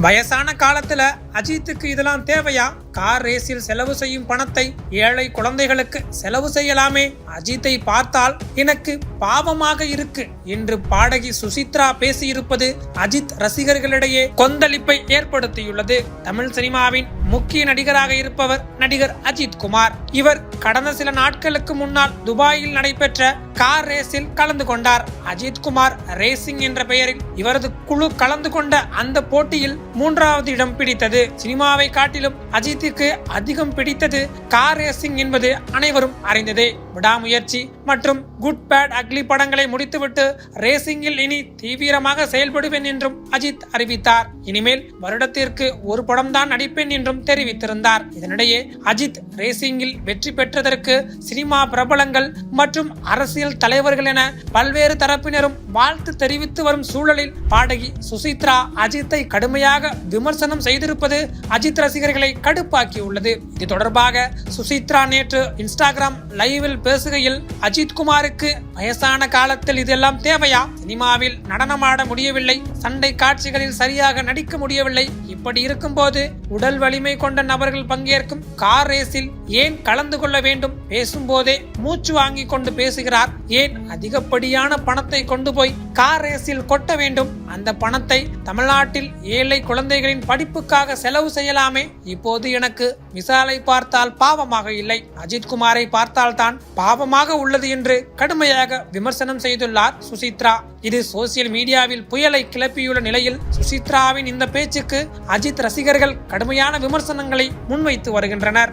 வயசான காலத்தில் அஜித்துக்கு இதெல்லாம் தேவையா? கார் ரேஸில் செலவு செய்யும் பணத்தை ஏழை குழந்தைகளுக்கு செலவு செய்யலாமே? அஜித்தை பார்த்தால் எனக்கு பாவமாக இருக்கு என்று பாடகி சுசித்ரா பேசியிருப்பது அஜித் ரசிகர்களிடையே கொந்தளிப்பை ஏற்படுத்தியுள்ளது. தமிழ் சினிமாவின் முக்கிய நடிகராக இருப்பவர் நடிகர் அஜித் குமார். இவர் கடந்த சில நாட்களுக்கு முன்னால் துபாயில் நடைபெற்ற கார் ரேஸில் கலந்து கொண்டார். அஜித் குமார் ரேசிங் என்ற பெயரில் இவரது குழு கலந்து கொண்ட அந்த போட்டியில் மூன்றாவது இடம் பிடித்தது. சினிமாவை காட்டிலும் அஜித் அஜித்துக்கு அதிகம் பிடித்தது கார் ரேசிங் என்பது அனைவரும் அறிந்ததே. விடாமுயற்சி மற்றும் குட் பேட் அக்லி படங்களை முடித்துவிட்டு ரேசிங்கில் இனி தீவிரமாக செயல்படுவேன் என்றும் அஜித் அறிவித்தார். இனிமேல் வருடத்திற்கு ஒரு படம் தான் நடிப்பேன் என்றும் தெரிவித்திருந்தார். இதனிடையே அஜித் ரேசிங்கில் வெற்றி பெற்றதற்கு சினிமா பிரபலங்கள் மற்றும் அரசியல் தலைவர்கள் என பல்வேறு தரப்பினரும் வாழ்த்து தெரிவித்து வரும் சூழலில் பாடகி சுசித்ரா அஜித்தை கடுமையாக விமர்சனம் செய்திருப்பது அஜித் ரசிகர்களை உருவாக்கியுள்ளது. இது தொடர்பாக சுசித்ரா நேற்று இன்ஸ்டாகிராம் லைவில் பேசுகையில் அஜித் குமாருக்கு வயசான காலத்தில் இதெல்லாம் தேவையா? சினிமாவில் நடனமாட முடியவில்லை. சண்டை காட்சிகளில் சரியாக நடிக்க முடியவில்லை. இப்படி இருக்கும்போது உடல் வலிமை கொண்ட நபர்கள் பங்கேற்கும் கார் ரேஸில் ஏன் கலந்து கொள்ள வேண்டும்? பேசும்போதே மூச்சு வாங்கி கொண்டு பேசுகிறார். ஏன் அதிகப்படியான பணத்தை கொண்டு போய் கார் ரேஸில் கொட்ட வேண்டும்? அந்த பணத்தை தமிழ்நாட்டில் ஏழை குழந்தைகளின் படிப்புக்காக செலவு செய்யலாமே? இப்போது எனக்கு விசாலை பார்த்தால் பாவமாக இல்லை. அஜித் குமாரை பார்த்தால் தான் பாவமாக உள்ளது என்று கடுமையாக விமர்சனம் செய்துள்ளார் சுசித்ரா. இது சோசியல் மீடியாவில் புயலை கிளப்பியுள்ள நிலையில் சுசித்ராவின் இந்த பேச்சுக்கு அஜித் ரசிகர்கள் கடுமையான விமர்சனங்களை முன்வைத்து வருகின்றனர்.